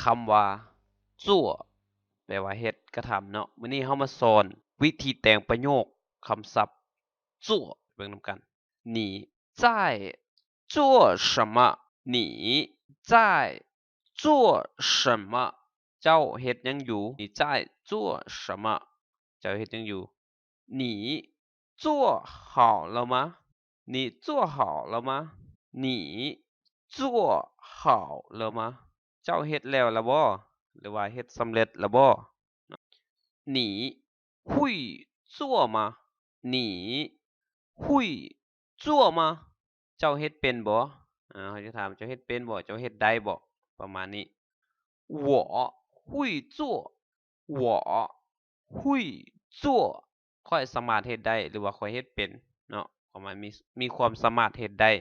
คำว่าจั่วแปลว่าเฮ็ดกระทำเนาะมื้อนี้เฮามาสอนวิธีแต่งประโยคคำศัพท์จั่วเบิ่งนำกัน你在做什么你在做什么เจ้าเฮ็ดหยังอยู่你在做什么เจ้าเฮ็ดหยังอยู่你做好了吗你做好了吗你做好了吗เ จ้าเฮ็ดแล้วล่ะบ่หรือว่าเฮ็ดสำเร็จแล้วบ่你会做吗你会做吗เจ้าเฮ็ดเป็นบ่อ่าเขาจะถามเจ้าเฮ็ดเป็นบ่เจ้าเฮ็ดได้บ่ประมาณนี้我会做我会做ข้อยสามารถเฮ็ดได้หรือว่าข้อยเฮ็ดเป็นเนาะประมาณมีมีความสามารถเฮ็ดได้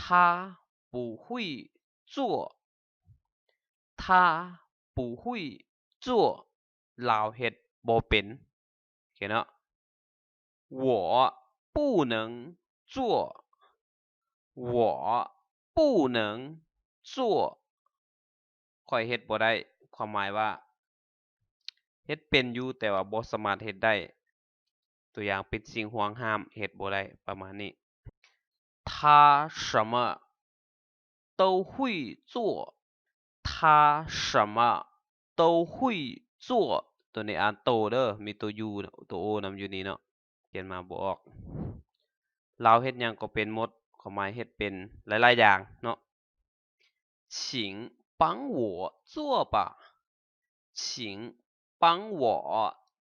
他不会 做他不会做ลาวเฮ็ดบ่เป็นโอเคเนาะ我不能做我不能做ข้อยเฮ็ดบ่ได้ความหมายว่าเฮ็ดเป็นอยู่แต่ว่าบ่สามารถเฮ็ดได้ ตัวอย่างเป็นสิ่งห่วงห้ามเฮ็ดบ่ได้ประมาณนี้他什么 都会做他什么都会做ตัวนี้อ่านโตเด้อมีตัว u ตัว o นำอยู่นี่เนาะเขียนมาบ่ออกลาวเฮ็ดหยังก็เป็นหมดความหมายเฮ็ดเป็นหลายๆอย่างเนาะ请帮我做吧请帮我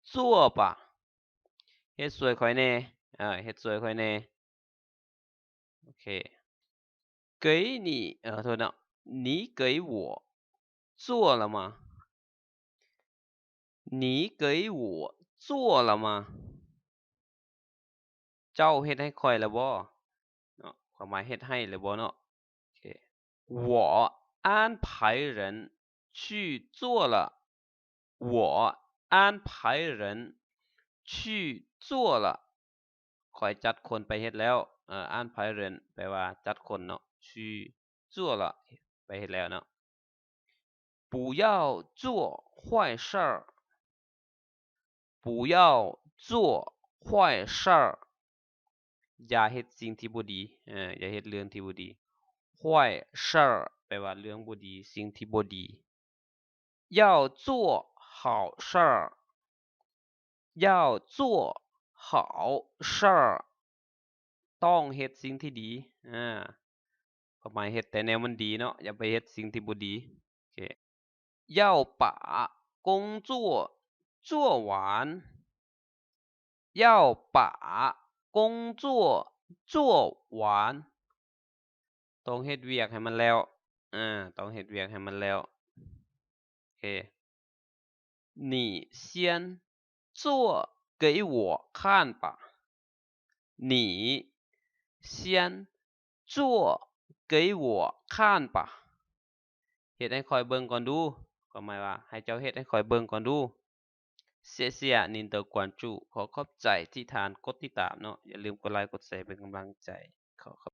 做吧เฮ็ดสวยค่อยแน่เออเฮ็ดสวยค่อยแน่โอเค 给你เออโทษเนาะ你给我做了吗你给我做了吗เจ้าเฮ็ดให้ข้อยแล้วบ่เนาะความหมายเฮ็ดให้แล้วบ่เนาะโอเค我安排人去做了我安排人去做了ข้อยจัดคนไปเฮ็ดแล้วเอ่อ安排人แปลว่าจัดคนเนาะ 去做了ไปเฮ็ดแล้วเนาะ不要做坏事儿不要做坏事儿อย่าเฮ็ดสิ่งที่บ่ดีเอ่ออย่าเฮ็ดเรื่องที่บ่ดี坏事儿แปลว่าเรื่องบ่ดีสิ่งที่บ่ดี要做好事儿要做好事儿ต้องเฮ็ดสิ่งที่ดีอา ความหมายเฮ็ดแต่แนวมันดีเนาะอย่าไปเฮ็ดสิ่งที่บ่ดีโอเค要把工作做完要把工作做完ต้องเฮ็ดเวียกให้มันแล้วอาต้องเฮ็ดเวียกให้มันแล้วโอเค你先做给我看吧你先做 เกยหัวข้านปะเหตุให้คอยเบิ่งก่อนดู ก็หมายว่า ให้เจ้าเหตุให้คอยเบิ่งก่อนดู เสียเสียนินเตอร์กวนจู ขอขอบใจที่ทานกดติดตามเนาะ อย่าลืมกดไลค์ กดแชร์เป็นกำลังใจ ขอขอบ